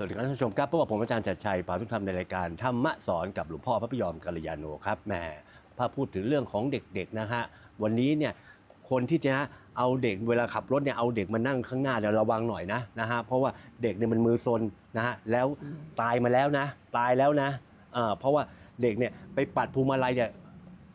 สวัสดีครับท่านผู้ชมครับพบกับผมอาจารย์จัดชัยปาทุกธรรมในรายการธรรมะสอนกับหลวงพ่อพระพยอมกัลยาโนครับแหมพาพูดถึงเรื่องของเด็กๆนะฮะวันนี้เนี่ยคนที่จะเอาเด็กเวลาขับรถเนี่ยเอาเด็กมานั่งข้างหน้าเนี่ยระวังหน่อยนะนะฮะเพราะว่าเด็กเนี่ยมันมือซนนะฮะแล้วตายมาแล้วนะ ตายแล้วนะเอ่อเพราะว่าเด็กเนี่ยไปปัดพวงมาลัยเนี่ย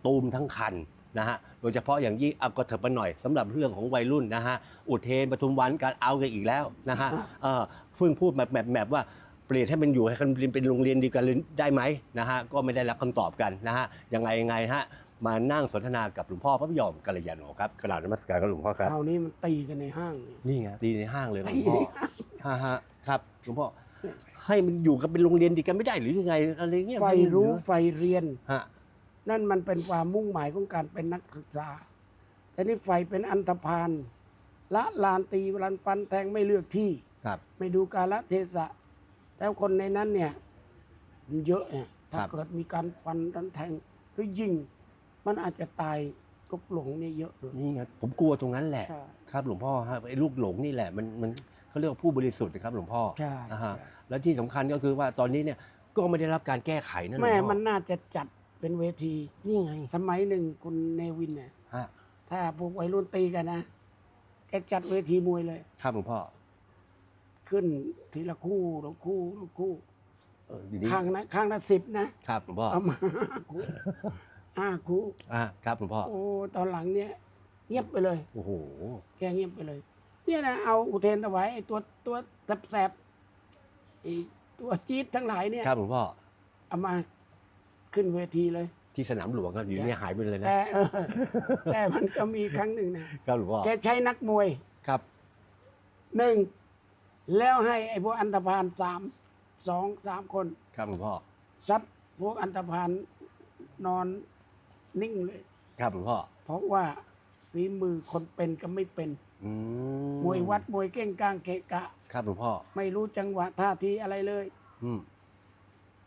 ตูมทั้งคันนะฮะ โดยเฉพาะอย่างยิ่งเอาก็เถิบมาหน่อยสำหรับเรื่องของวัยรุ่นนะฮะอุเทนปทุมวันการเอากันอีกแล้วนะฮะเออเพิ่งพูดแบบแบบแบบว่าเปลี่ยนให้มันอยู่ให้มันเป็นโรงเรียนดีกันเลยได้ไหมนะฮะก็ไม่ได้รับคำตอบกันนะฮะยังไงยังไงฮะมานั่งสนทนากับหลวงพ่อพระพยอมกัลยาโนครับกราบนมัสการครับหลวงพ่อครับ คราวนี้มันตีกันในห้างนี่ นี่ไงดีในห้างเลยหลวตีงพ่อในห้างฮะฮะครับหลวงพ่อให้มันอยู่กันเป็นโรงเรียนดีกันไม่ได้หรือยังไงอะไรเงี้ยไฟรู้ไฟเรียน ฮะ นั่นมันเป็นความมุ่งหมายของการเป็นนักศึกษา แต่นี่ไฟเป็นอันธพาลละลานตีรันฟันแทงไม่เลือกที่ครับ ไม่ดูกาลเทศะแล้วคนในนั้นเนี่ยมันเยอะเนี่ยถ้าครับ เกิดมีการฟันรันแทงหรือยิง มันอาจจะตายลูกหลงเนี่ยเยอะเลยนี่ไงผมกลัวตรงนั้นแหละ ใช่ครับหลวงพ่อฮะไอ้ลูกหลงนี่แหละมันมันเขาเรียกว่าผู้บริสุทธิ์นะครับหลวงพ่อใช่อ่าฮะใช่แล้วที่สำคัญก็คือว่าตอนนี้เนี่ยก็ไม่ได้รับการแก้ไขนะหลวงแม่พ่อมันน่าจะจัด เป็นเวทีนี่ไง สมัยหนึ่งคุณเนวินเนี่ยฮะถ้าพวกวัยรุ่นตีกันนะแกจัดเวทีมวยเลย ครับหลวงพ่อขึ้นทีละคู่ละคู่ละคู่เออดีนี้ข้างนะข้างละสิบนะครับหลวงพ่อเอามาห้าคู่ห้าคู่ อ่าครับหลวงพ่อโอ้ตอนหลังเนี่ย เงียบไปเลย โอ้โหแกเงียบไปเลย เนี่ยนะเอาอุเทนถวายไอ้ตัวตัวแสบๆไอ้ตัวจี๊ดทั้งหลายเนี่ย ครับหลวงพ่อเอามา ขึ้นเวทีเลย ที่สนามหลวงครับอยู่นี่หายไปเลยนะแต่เออแต่มันก็มีครั้งหนึ่งนะครับหลวงพ่อแกใช้นักมวยครับหนึ่งแล้วให้ไอ้พวกอันธพาลสามสองสามคนครับหลวงพ่อซัดพวกอันธพาลนอนนิ่งเลย ครับหลวงพ่อเพราะว่าฝีมือคนเป็นก็ไม่เป็นอืมวยวัดมวยเก้งกลางเกะกะ ครับหลวงพ่อไม่รู้จังหวะท่าทีอะไรเลย อืม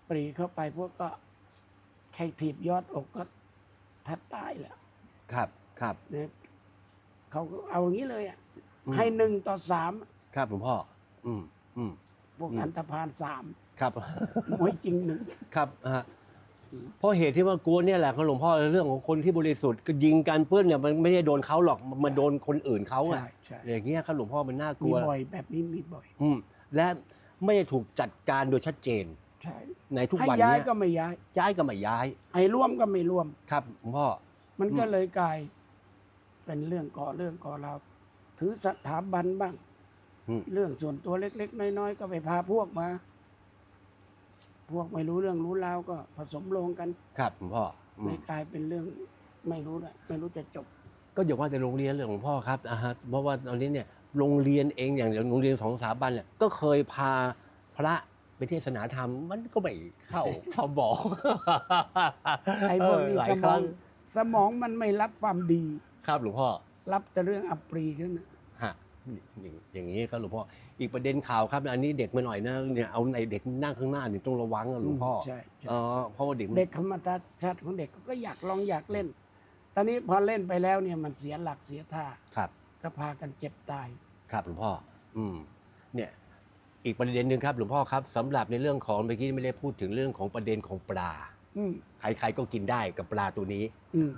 ปรีเข้าไปพวกก็ แค่ถีบยอดอกก็แทบตายแหละครับครับเนี่ยเขาก็เอาอย่างนี้เลยอะอืมให้หนึ่งต่อสามครับหลวงพ่อ อืมอืม พวกอืม อันธพาลสามครับ มวยจริงหนึ่ง ครับฮะเพราะเหตุที่ว่ากลัวเนี่ยแหละครับหลวงพ่อเรื่องของคนที่บริสุทธิ์ก็ยิงกันเพื่อนเนี่ยมันไม่ได้โดนเขาหรอกมันโดนคนอื่นเขาอะใช่ใช่อย่างเงี้ยครับหลวงพ่อมันน่ากมีลัว บ่อยแบบนี้มีบ่อย อืมและไม่ได้ถูกจัดการโดยชัดเจน ใช่ในทุกให้วันย้ายเนี้ยก็ไม่ย้ายย้ายก็ไม่ย้ายให้ร่วมก็ไม่ร่วม ครับหลวงพ่อ มันก็อืม เลยกลาย เป็นเรื่องก่อเรื่องก่อเราวถือสถาบันบ้าง อืมเรื่องส่วนตัวเล็ก ๆ น้อยๆก็ไปพาพวกมา พวกไม่รู้เรื่องรู้ราวก็ผสมลงกันครับหลวงพ่ออืไม่มกลายเป็นเรื่องไม่รู้ละไม่รู้จะจบ ก็อย่าว่าแต่โรงเรียนเลยหลวงพ่อครับอ่าฮะเพราะว่าตอนนี้เนี่ยโรงเรียนเองอย่างโรงเรียนสองสถาบันเนี่ยก็เคยพาพระ ไปเทศนาธรรมมันก็ไม่เข้าเข้าบอกไอ้พวกนี้เหลายสคมอรั้งสมองมันไม่รับความดี ครับหลวงพ่อ รับแต่เรื่องอัปรีขึ้นนะฮะอย่างอย่างนี้ครับหลวงพ่อ อีกประเด็นข่าวครับ อันนี้เด็กมาหน่อยนะเนี่ยเอาในเด็กนั่งข้างหน้าเนี่ยต้องระวังนะหลวงพ่อใช่ใช่เออเพราะว่าเด็กมันเด็กธรรมชาติของเด็กก็อยากลองอยากเล่น ตอนนี้พอเล่นไปแล้วเนี่ยมันเสียหลักเสียท่าครับ ก็พากันเจ็บตาย ครับหลวงพ่อ อืม เนี่ย อีกประเด็นหนึ่งครับหลวงพ่อครับสำหรับในเรื่องของเมื่อกี้ไม่ได้พูดถึงเรื่องของประเด็นของปลา อืมใครๆก็กินได้กับปลาตัวนี้ อืม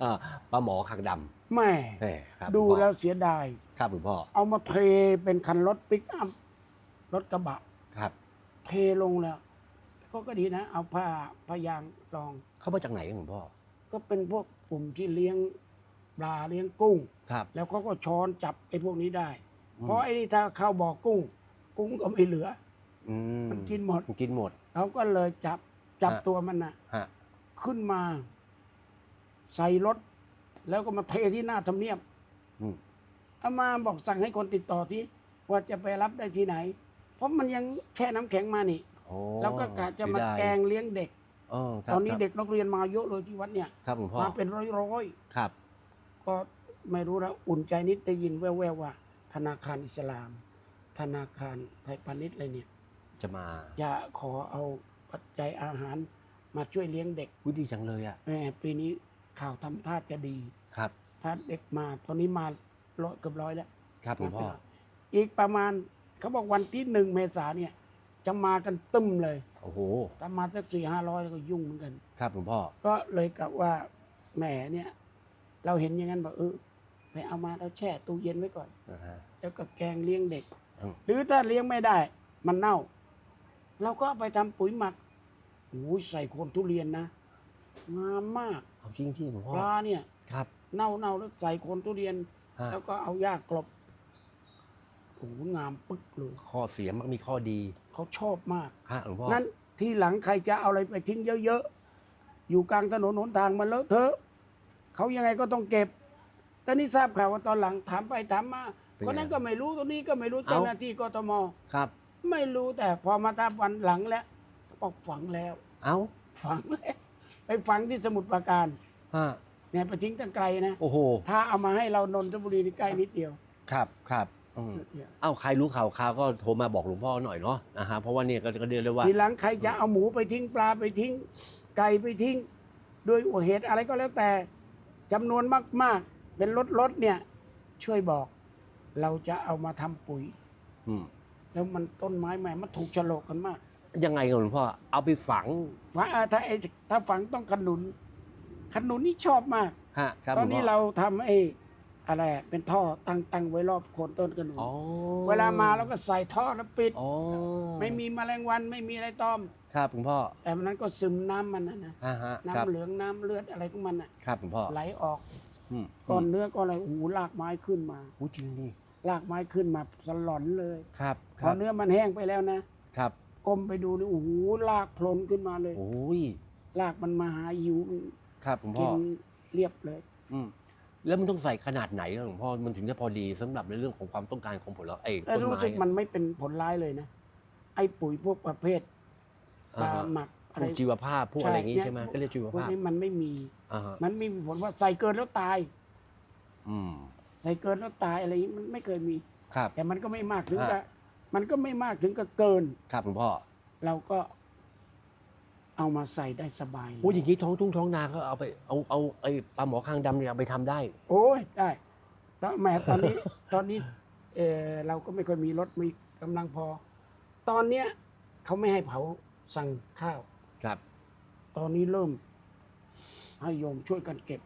เอ่อปลาหมอหางดแม่ำแหมครับดูหงพ่อแล้วเสียดาย ครับหลวงพ่อเอามาเทเป็นคันรถปิกอัพรถกระบะ ครับเทลงแล้ว ก็ก็ดีนะ เอาผ้าผ้ายางรอง เข้ามาจากไหนครับหลวงพ่อก็เป็นพวกกลุ่มที่เลี้ยงปลาเลี้ยงกุ้ง ครับแล้วเขาก็ช้อนจับไอ้พวกนี้ได้อืมเพราะไอ้นี่ถ้าเข้าบ่อกุ้ง กุ้งก็ไม่เหลือ อืมมันกินหมด มันกินหมด เขาก็เลยจับจับฮะ ตัวมันน่ะ ฮะขึ้นมา ใส่รถ แล้วก็มาเทที่หน้าทำเนียบอืมเอามาบอกสั่งให้คนติดต่อที่ว่าจะไปรับได้ที่ไหน เพราะมันยังแช่น้ำแข็งมานี่โอ้แล้วก็กะจะมาเสียดยแกงเลี้ยงเด็ก เออครับตอนนี้ครับเด็กนักเรียนมาเยอะเลยที่วัดเนี่ย ครับหลวงพ่อมาเป็นร้อยร้อยครับ ๆก็ไม่รู้แล้วอุ่นใจนิดได้ยินแว่วๆว่า ธนาคารอิสลาม ธนาคารไทยพาณิชย์อะไรเนี่ย จะมาอย่าขอเอาปัจจัยอาหารมาช่วยเลี้ยงเด็กวิดีจังเลยอะแหมปีนี้ข่าวทำท่าจะดีครับ ถ้าเด็กมาตอนนี้มาร้อยเกือบร้อยแล้วครับหลวงพ่ออีกประมาณเขาบอกวันที่หนึ่งเมษาเนี่ย จะมากันตึมเลยโอ้โหถ้ามาสักสี่ห้าร้อยก็ยุ่งเหมือนกัน ครับหลวงพ่อก็เลยกับว่าแหมเนี่ย เราเห็นอย่างนั้นบอกเออไปเอามาเราแช่ตู้เย็นไว้ก่อนอ่าฮะแล้วก็แกงเลี้ยงเด็กอืม หรือถ้าเลี้ยงไม่ได้ มันเน่า เราก็เอาไปทำปุ๋ยหมักโอ้ยใส่โคนทุเรียนนะงามมากเอาจริงที่หลวงพ่อปลาเนี่ยครับ เน่าเน่าแล้วใส่โคนทุเรียน ฮะ แล้วก็เอาหญ้ากลบโอ้โหงามปึ๊กเลยข้อเสียมันมีข้อดีเขาชอบมาก ฮะหลวงพ่อนั้นที่หลังใครจะเอาอะไรไปทิ้งเยอะๆ อยู่กลางถนนหนทางมันเลอะเทอะเขายังไงก็ต้องเก็บ แต่นี่ทราบข่าวว่าตอนหลังถามไปถามมา คนนั้นก็ไม่รู้ตัวนี้ก็ไม่รู้เจ้าหน้าที่กทมครับ ไม่รู้แต่พอมาทราบวันหลังแล้วบอกฝังแล้ว เอ้าฝังแล้วไปฝังที่สมุทรปราการฮะเนี่ยไปทิ้งตั้งไกลนะโอ้โห ถ้าเอามาให้เรานนทบุรีนี่ใกล้นิดเดียว ครับครับอืมเนี่ยเอ้าใครรู้ข่าวข่าวก็โทรมาบอกหลวงพ่อหน่อยเนาะนะฮะเพราะว่าเนี่ยก็ก็เรียกได้ว่า ทีหลังใครจะเอาหมูไปทิ้งปลาไปทิ้ง ไก่ไปทิ้งด้วยเหตุอะไรก็แล้วแต่จำนวนมาก ๆ เป็นรถรถๆเนี่ย ช่วยบอก เราจะเอามาทำปุ๋ย อืมแล้วมันต้นไม้ใหม่มันถูกโฉลกกันมากยังไงกันหลวงพ่อเอาไปฝังฝังอ่าถ้าไอ้ถ้าฝังต้องขนุน ขนุนนี่ชอบมาก ฮะครับตอนนี้หลวงพ่เราทำไอ้อะไรอะเป็นท่อตั้งตั้งไว้รอบโคนต้นขนุนอ๋อเวลามาเราก็ใส่ท่อแล้วปิด อ๋อไม่มีแมลงวันไม่มีอะไรตอม ครับหลวงพ่อแต่มันนั้นก็ซึมน้ำมันนะนะฮะฮะครับน้ำเหลืองน้ำเลือดอะไรของมันอะครับหลวงพ่อไหลออกอืม ก้อนเนื้อก้อนอะไรโอ้โหรากไม้ขึ้นมาอู้จริงดิรากไม้ขึ้นมาสลอนเลยครับพคอรับเนื้อมันแห้งไปแล้วนะครับก้มไปดูนี่โอ้โหรากโผล่ขึ้นมาเลยโอ้ยรากมันมาหาหิวมันครับหลวงกิพ่อนเรียบเลย อืมแล้วมันต้องใส่ขนาดไหนล่ะหลวงพ่อมันถึงจะพอดีสำหรับในเรื่องของความต้องการของผลไอ้แล้วต้นรู้ไม้สึกมันไม่เป็นผลร้ายเลยนะไอ้ปุ๋ยพวกประเภทปอ่าลาฮะหมักพ อะไรวกชีวภาพพวกอะไรอย่างงี้ใช่ใช่ไหมเนี่ยก็เรียกชีวพวกภาพนี้มันไม่มี อ่าฮะมันไม่มีผลว่าใส่เกินแล้วตาย อืม ใส่เกินแล้วตายอะไรอย่างนี้มันไม่เคยมี ครับ แต่มันก็ไม่มากถึงฮะกับมันก็ไม่มากถึงกับเกิน ครับหลวงพ่อเราก็เอามาใส่ได้สบายเลยโอ้ยอย่างนี้ท้องทุ่งท้องนาก็เอาไปเอาเอาไอ้ปลาหมอคางดำเนี่ยเอาไปทำได้ โอ้ยได้ตอนแหมตอนนี้ ตอนนี้เออเราก็ไม่ค่อยมีรถมีกำลังพอ ตอนเนี้ยเขาไม่ให้เผาสั่งข้าว ครับ ตอนนี้เริ่มให้โยมช่วยกันเก็บ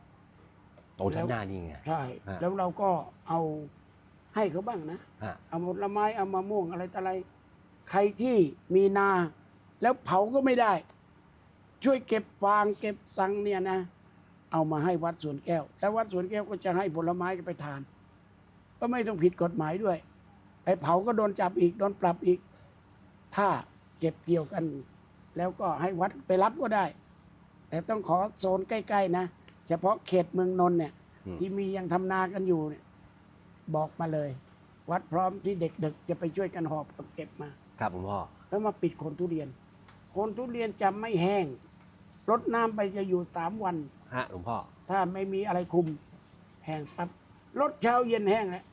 โตทั้งหน้านี่ไง ใช่ ฮะ แล้วเราก็เอาให้เขาบ้างนะ ฮะเอาผลไม้เอามะม่วงอะไรต่ออะไร ใครที่มีนา แล้วเผาก็ไม่ได้ ช่วยเก็บฟางเก็บสังเนี่ยนะ เอามาให้วัดสวนแก้ว แล้ววัดสวนแก้วก็จะให้ผลไม้กันไปทาน ก็ไม่ต้องผิดกฎหมายด้วยไปเผาก็โดนจับอีกโดนปรับอีก ถ้าเก็บเกี่ยวกัน แล้วก็ให้วัดไปรับก็ได้ แต่ต้องขอโซนใกล้ ๆ นะ เฉพาะเขตเมืองนนท์เนี่ย อืม ที่มียังทำนากันอยู่เนี่ยบอกมาเลย วัดพร้อมที่เด็กๆจะไปช่วยกันหอบกับเก็บมา ครับหลวงพ่อ แล้วมาปิดโคนทุเรียนโคนทุเรียนจะไม่แห้งรดน้ำไปจะอยู่สามวัน ฮะหลวงพ่อ ถ้าไม่มีอะไรคุมแห้งปั๊บรดเช้าเย็นแห้งแล้ว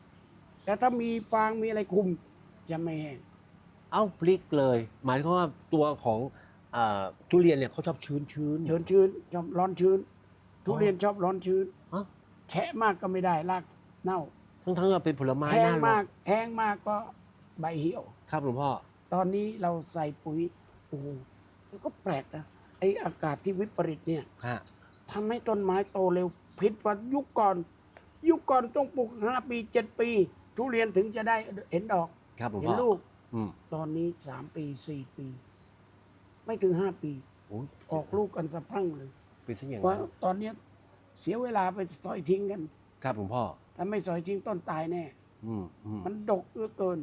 แต่ถ้ามีฟางมีอะไรคุมจะไม่แห้ง เอ้าพลิกเลย หมายความว่าตัวของ อ่าทุเรียนเนี่ยเขาชอบชื้นชื้น ชื้นชื้นชอบร้อนชื้น ทุเรียนชอบร้อนชื้นอ๋อ แฉะมากก็ไม่ได้รากเน่าทั้งทั้งๆที่เป็นผลไม้แห้งน่ามากแห้งมากก็ใบเหี่ยว ครับหลวงพ่อ ตอนนี้เราใส่ปุ๋ยโอ้โหมันก็แปลกนะไออากาศที่วิปริตเนี่ยฮะ ทำให้ต้นไม้โตเร็วผิดกว่ายุคก่อน ยุคก่อนต้องปลูกห้าปีเจ็ดปี ทุเรียนถึงจะได้เห็นดอก ครับหลวงเห็พ่นอลูก อืมตอนนี้สามปีสี่ปี ไม่ถึงห้าปี โอ้ยออกลูกกันสะพรั่งเลยเป็นซะอย่างว่านั้นตอนเนี้ยเสียเวลาไปซอยทิ้งกัน ครับหลวงพ่อ ถ้าไม่ซอยทิ้งต้นตายแน่ อืมอืมมันดกเหลือเกิน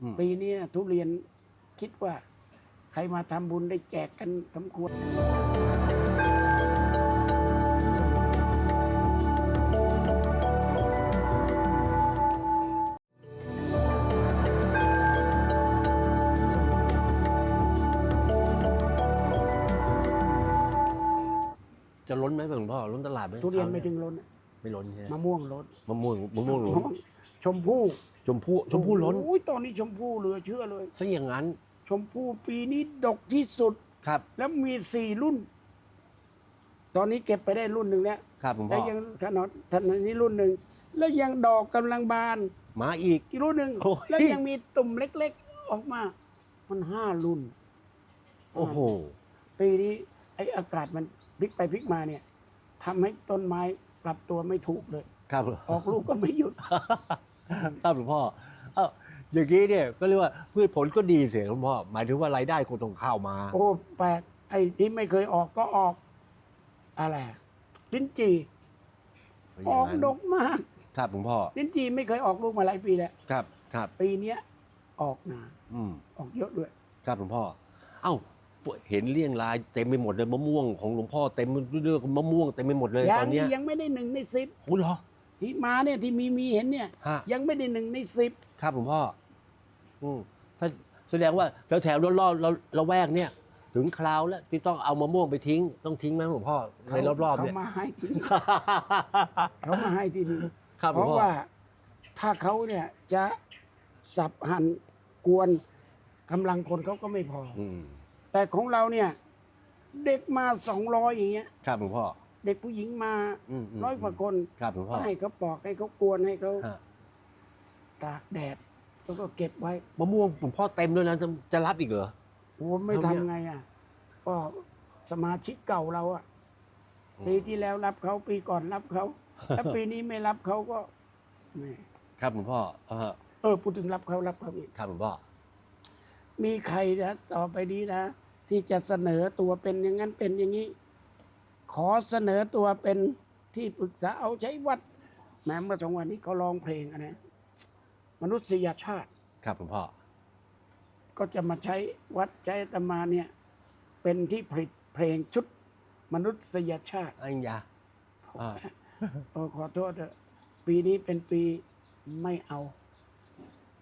อืม ปีนี้ทุเรียนคิดว่า ใครมาทำบุญได้แจกกันสมควร จะล้นไหมหลวงพ่อล้นตลาดไหมทุเรียนไม่ถึงล้นไม่ล้นใช่ไหมมะม่วงล้นมะม่วงมะม่วงล้นชมพู่ชมพู่ชมพู่ล้นโอ้ยตอนนี้ชมพู่เหลือเชื่อเลยซะอย่างนั้น ชมพู่ปีนี้ดกที่สุดครับ แล้วมีสี่รุ่น ตอนนี้เก็บไปได้รุ่นหนึ่งแล้วครับหลวงแล้พ่วอยังขนาดขนาดนี้รุ่นหนึ่งแล้วยังดอกกำลังบานมาอีกอีกรุ่นหนึ่งโอ้ยแล้วยังมีตุ่มเล็ก ๆ ออกมา มันห้ารุ่น โอ้โหปีนี้ไอ้อากาศมัน พลิกไปพลิกมาเนี่ยทำให้ต้นไม้ปรับตัวไม่ถูกเลย ครับออกลูกก็ไม่หยุด ครับหลวงพ่อเอ้าอย่างนี้เนี่ยก็เรียกว่าพืชผลก็ดีเสียหลวงพ่อหมายถึงว่ารายได้คงต้องเข้ามา โอ้แปลกไอ้ที่ไม่เคยออกก็ออก อะไรอะลิ้นจี่ออกดกมาก ครับหลวงพ่อลิ้นจี่ไม่เคยออกลูกมาหลายปีแล้ว ครับครับ ปีเนี้ยออกหนาอืมออกเยอะด้วย ครับหลวงพ่อ เอ้า เห็นเรียงรายเต็มไปหมดเลยมะม่วงของหลวงพ่อเต็มเรื่องมะม่วงเต็มไปหมดเลยยัตอนเนี้ยยังไม่ได้หนึ่งในสิบโอ้เหรอ ที่มาเนี่ยที่มีมีเห็นเนี่ยฮะ ยังไม่ได้หนึ่งในสิบครับหลวงพ่อ อืมถ้าแสดงว่าแถวแถวๆรอบๆเราเราแวกเนี่ย ถึงคราวแล้วที่ต้องเอามะม่วงไปทิ้ง ต้องทิ้งไหมหลวงพ่อในรอบๆเขาเนี่ยมาให้ที่นี่ เขามาให้ที่นี่ครับหเพลวงราะพ่อว่าถ้าเขาเนี่ยจะสับหั่นกวนกำลังคนเขาก็ไม่พอออืม แต่ของเราเนี่ยเด็กมาสองร้อยอย่างเงี้ย ครับหลวงพ่อ เด็กผู้หญิงมาอืมมร้อยกว่าคนครับหลวงพ่ก็อให้เขาปอกให้เขากวนให้เขาฮะตากแดดแล้วก็เก็บไว้มะม่วงหลวงพ่อเต็มด้วยนะจะจะรับอีกเหรอโอ้ไม่เอาเนี่ยทำไงอะก็สมาชิกเก่าเราอะปีที่แล้วรับเขาปีก่อนรับเขาแล้วปีนี้ไม่รับเขาก็แหมครับหลวงพ่อเออเออพูดถึงรับเขารับเขาอีกครับหลวงพ่อ มีใครนะต่อไปนี้นะ ที่จะเสนอตัวเป็นอย่างนั้นเป็นอย่างนี้ ขอเสนอตัวเป็นที่ปรึกษาเอาใช้วัดแม้เมื่อสองวันนี้เขาร้องเพลงอะนะมนุษยชาติ ครับหลวงพ่อ ก็จะมาใช้วัดใช้อาตมาเนี่ย เป็นที่ผลิตเพลงชุดมนุษยชาติอันยาอ่าเออขอโทษเถอะปีนี้เป็นปีไม่เอา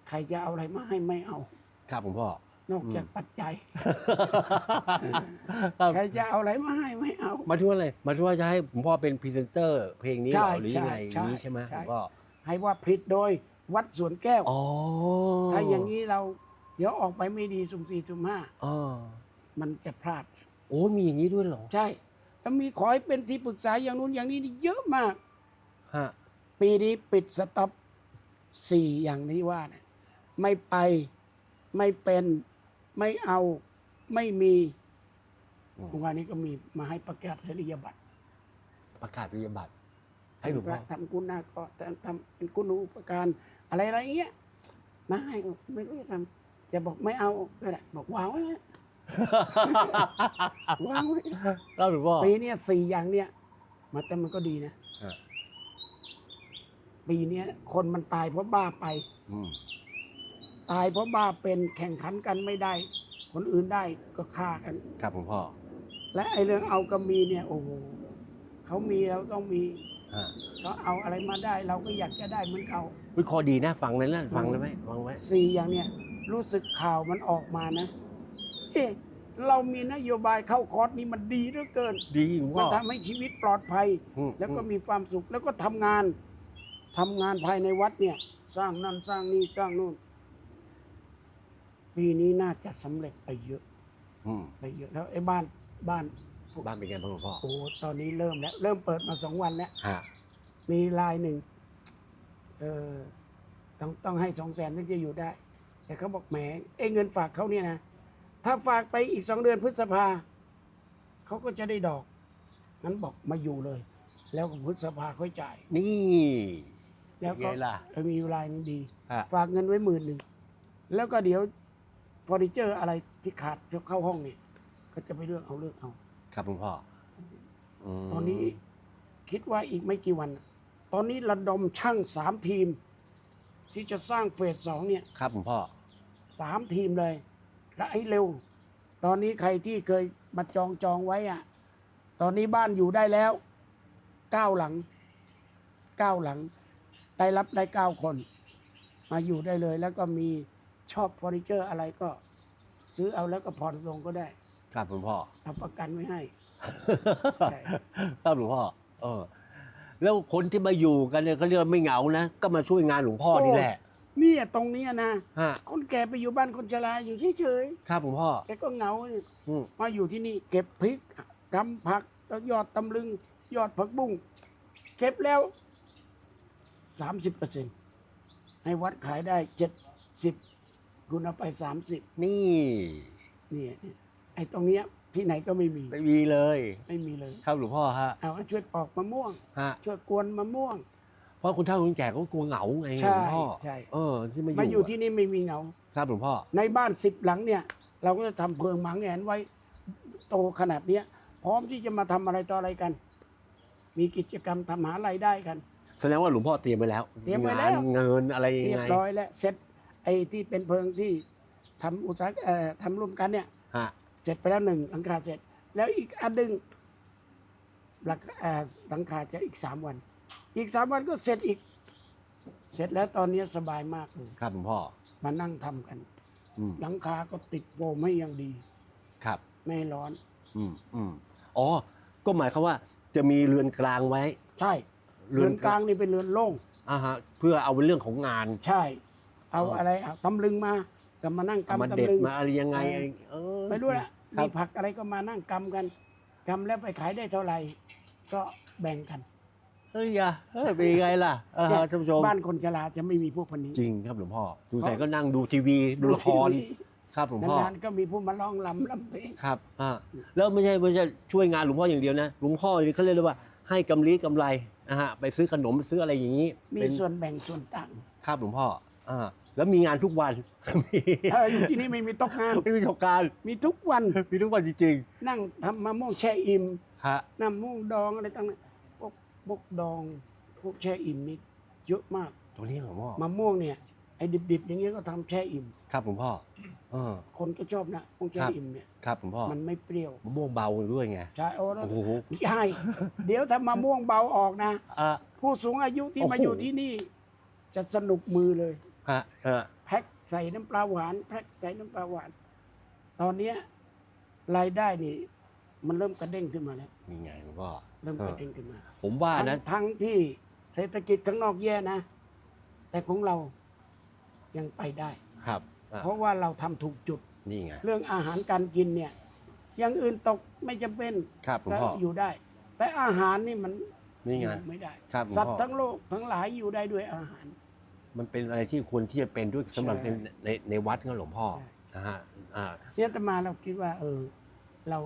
ใครจะเอาอะไรมาให้ไม่เอา ครับหลวงพ่อ นอกจากปัจจัยครับใครจะเอาอะไรมาให้ไม่เอาหมายถึงว่าอะไรหมายถึงว่าจะให้หลวงพ่อเป็นพรีเซนเตอร์เพลงนี้เหรใช่อหรือยังไงใช่อย่างนี้ใช่ไหมใช่หลวงพ่อให้ว่าผลิตโดยวัดสวนแก้วอ๋อถ้าอย่างนี้เรา เดี๋ยวออกไปไม่ดีสุ่มสี่สุ่มห้าอ๋อมันจะพลาด โอ้มีอย่างนี้ด้วยเหรอ ใช่แล้วมีขอให้เป็นที่ปรึกษาอย่างนู้นอย่างนี้นี่เยอะมากฮะปีนี้ปิดสต็อปสี่อย่างนี้ว่าเนี่ยไม่ไปไม่เป็น ไม่เอาไม่มีอืมเมื่อวานนี้ก็มีมาให้ประกาศนียบัตรประกาศนียบัตร ให้หลวงพพ่อระทำกุณาก็ทำเป็นกุณูปการอะไรอะไรอย่างเงี้ยมาให้ก็ไม่รู้จะทำจะบอกไม่เอาก็ได้บอกวางไว้ฮะวางไว้แล้วหลวงพ่อ ปีเนี้ยสี่อย่างเนี้ยมันแต่มันก็ดีนะฮะปีเนี้ยคนมันตายเพราะบ้าไป อืม ตายเพราะบ้าเป็นแข่งขันกันไม่ได้ คนอื่นได้ก็ฆ่ากัน ครับหลวงพ่อและไอ้เรื่องเอากับมีเนี่ยโอ้โหเขามีเราต้องมีฮะเขาเอาอะไรมาได้ เราก็อยากจะได้เหมือนเขาวิเคราะห์ดีนะฟังเลยนะฟังเลยไหมฟังไว้สี่อย่างเนี่ยรู้สึกข่าวมันออกมานะเอ๊ะเรามีนโยบายเข้าคอร์สนี้มันดีเหลือเกิน ดีหลวงมัพ่นอทำให้ชีวิตปลอดภัย อืมแล้วก็อืมมีความสุขแล้วก็ทำงานทำงานภายในวัดเนี่ย สร้างนั่นสร้างนี่สร้างนู่น ปีนี้น่าจะสำเร็จไปเยอะอืมไปเยอะแล้วไอ้บ้านบ้านบ้านเป็นไงบ้างหลวงพ่อโอ้ตอนนี้เริ่มแล้ว เริ่มเปิดมาสองวันแล้ว ฮะมีลายหนึ่งเออต้องต้องให้สองแสนถึงจะอยู่ได้ แต่เขาบอกแหมไอ้เงินฝากเขาเนี่ยนะ ถ้าฝากไปอีกสองเดือนพฤษภาเขาก็จะได้ดอกงั้นบอกมาอยู่เลย แล้วก็พฤษภาค่อยจ่าย นี่แล้วก็เป็นไงล่ะเออมีอยู่ลายหนึงดี ฮะฝากเงินไว้หมื่นหนึ่งแล้วก็เดี๋ยว เฟอร์นิเจอร์อะไรที่ขาดจะเข้าห้องเนี่ยก็จะไปเลือกเอาเลือกเอาครับหลวงพ่อมตอนนี้คิดว่าอีกไม่กี่วันตอนนี้ระดมช่างสามทีม ที่จะสร้างเฟสสองเนี่ย ครับหลวงพ่อ สามทีมเลยและไอ้เร็ว ตอนนี้ใครที่เคยมาจองจองไว้อะตอนนี้บ้านอยู่ได้แล้วเก้าหลังเก้าหลัง ได้รับได้เก้าคน มาอยู่ได้เลย แล้วก็มี ชอบเฟอร์นิเจอร์อะไรก็ ซื้อเอาแล้วก็ผ่อนลงก็ได้ครับหลวงพ่อ เอาประกันไว้ให้ ใช่ ครับหลวงพ่อ เออ แล้วคนที่มาอยู่กันเนี่ยเขาเรียกว่าไม่เหงานะ ก็มาช่วยงานหลวงพ่อนี่แหละ เนี่ยตรงเนี้ยนะฮะ คนแก่ไปอยู่บ้านคนชราอยู่เฉยครับหลวงพ่อ ๆแกก็เหงาอืมมาอยู่ที่นี่ เก็บพริกกำผักแล้วยอดตำลึง ยอดผักบุ้งเก็บแล้วสามสิบเปอร์เซ็นให้วัดขายได้เจ็ดสิบ คุณเอาไปสามสิบนี่เนี่ยไอ้ตรงเนี้ยที่ไหนก็ไม่มีไม่มีเลย ไม่มีเลยครับหลวงพ่อฮะเอาช่วยปอกมะม่วง ฮะช่วยกวนมะม่วง เพราะคุณเฒ่าคุณแก่ก็กลัวเหงาไงหใช่ลวงพ่อใช่เออที่มามาออยู่ยู่ที่นี่ไม่มีเหงา ครับหลวงพ่อในบ้านสิบหลังเนี่ย เราก็จะทำเพิงหมังแหนไว้โตขนาดเนี้ย พร้อมที่จะมาทำอะไรต่ออะไรกัน มีกิจกรรมทำหารายได้กัน แสดงว่าหลวงพ่อเตรียมไว้แล้วเตรียมไว้แล้ว งานเงินอะไรยังเรียไงบร้อยแล้วเสร็จ ไอ้ที่เป็นเพิงที่ทำอุตสาหเอ่อทำร่วมกันเนี่ย ฮะ เสร็จไปแล้วหนึ่งหลังคาเสร็จ แล้วอีกอันหนึ่งหลังเอ่อหลังคาจะอีกสามวัน อีกสามวันก็เสร็จอีก เสร็จแล้วตอนนี้สบายมากเลยครับหลวงพ่อมานั่งทำกัน อืมหลังคาก็ติดโฟมให้อย่างดี ครับ ไม่ให้ร้อน อืมอืมอ๋อ ก็หมายความว่าจะมีเรือนกลางไว้ใช่เรือนกลางนี่เป็นเรือนโล่งอ่าฮะ เพื่อเอาเป็นเรื่องของงาน ใช่ เอาอ๋อออะไรเอาตำลึงมาก็มานั่งเอามากำเด็ดตำลึง มาอะไรยังไงเออ เออ ไม่รู้แหละครับ มีผักอะไรก็มานั่งกำกันกำแล้วไปขายได้เท่าไหร่ ก็แบ่งกันเฮ้ยอย่าเฮ้ยเป็นยังไงล่ะเออเนี่ยท่านผู้ชม บ้านคนชราจะไม่มีพวกพันนี้ จริงครับหลวงพ่อ ดูเพราะแต่ก็นั่งดูทีวีดูละครทีวีครับหลวงพ่อ นานๆก็มีผู้มาร้องลำลำเพลง ครับอ่าแล้วไม่ใช่ไม่ใช่ช่วยงานหลวงพ่ออย่างเดียวนะหลวงพ่อนี่เขาเรียกว่าให้กำไรกำไรนะฮะไปซื้อขนมซื้ออะไรอย่างนี้มีเป็นส่วนแบ่งส่วนต่าง ครับหลวงพ่อ อ่าแล้วมีงานทุกวันมีเอออยู่ที่นี่ไม่มีตกงานไม่มีประสบการณ์มีทุกวันมีทุกวันจริงนั่งทำมะม่วงแช่อิ่มๆฮะน้ำม่วงดองอะไรต่างๆพวกบกดองพวกแช่อิ่มนี่เยอะมากตรงนี้หลวงพ่อมะม่วงเนี่ยไอ้ดิบๆ อย่างเงี้ยก็ทำแช่อิ่มครับหลวงพ่อเออคนก็ชอบนะพวกแช่ครับอิ่มเนี่ยครับหลวงพ่อมันไม่เปรี้ยวมะม่วงเบาด้วยไงใช่โอ้แล้วโอ้โหใช่เดี๋ยวถ้ามะม่วงเบาออกนะอะผู้สูงอายุที่โอ้โหมาอยู่ที่นี่ จะสนุกมือเลย ฮะเออแพ็คใส่น้ำปลาหวานแพ็คใส่น้ำปลาหวาน ตอนเนี้ยรายได้นี่ มันเริ่มกระเด้งขึ้นมาแล้วนี่ไงหลวงพ่อเริ่มเอกอระเด้งขึ้นมาผมว่าทั้งนะทั้งที่เศรษฐกิจข้างนอกแย่นะ แต่ของเรายังไปได้ ครับอะเพราะว่าเราทำถูกจุด นี่ไงเรื่องอาหารการกินเนี่ยอยังอื่นตกไม่จำเป็นครับหลวงก็พ่ออยู่ได้ แต่อาหารนี่มันนี่ไง อยู่ไม่ได้ ครับหลวงสัตพ่ว์อทั้งโลกทั้งหลายอยู่ได้ด้วยอาหาร มันเป็นอะไรที่ควรที่จะเป็นด้วยสำหรับใช่ในในในวัดนะหลวงพ่อใช่นะฮะอ่า เนี่ยอาตมาเราคิดว่า เออ เรา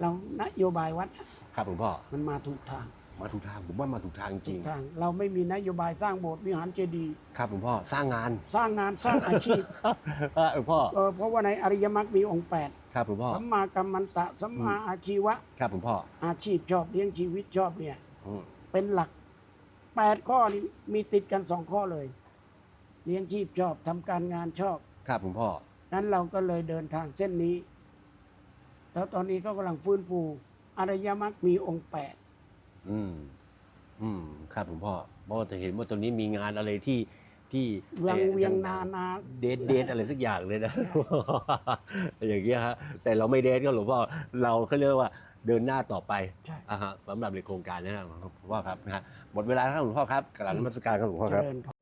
เรานโยบายวัดอะครับหลวงพ่อ มันมาถูกทางมาถูกทางผมว่ามาถูกทางจถูริงกทาง เราไม่มีนโยบายสร้างโบสถ์วิหารเจดีย์ครับหลวงพ่อสร้างงาน สร้างงานสร้างอาชีพอะหลวงพ่อเออเพราะว่าในอริยมรรคมีองค์แปดครับหลวงพ่อสัมมากัมมันตะสัมมาอาชีวะ ครับหลวงพ่ออาชีพชอบเลี้ยงชีวิตชอบเนี่ย อืมเป็นหลัก แปดข้อนี้มีติดกันสองข้อเลย เลี้ยงชีพชอบทำการงานชอบ ครับหลวงพ่อ นั้นเราก็เลยเดินทางเส้นนี้ แล้วตอนนี้ก็กำลังฟื้นฟูอริยมรรคมีองค์แปดอืม อืม ครับหลวงพ่อเพราะว่าจะเห็นว่าตรงนี้มีงานอะไรที่ที่เวียงอ่อเวียงนานาเดทเดทอะไรสักอย่างเลยนะ อย่างเงี้ยฮะแต่เราไม่เดทก็หลวงพ่อเราก็เรียกว่าเดินหน้าต่อไปใช่ อ่าฮะสำหรับในโครงการนี้นะครับหลวงพ่อครับนะฮะ หมดเวลาแล้วครับหลวงพ่อครับกราบนมัสการครับหลวงพ่อครับริญพร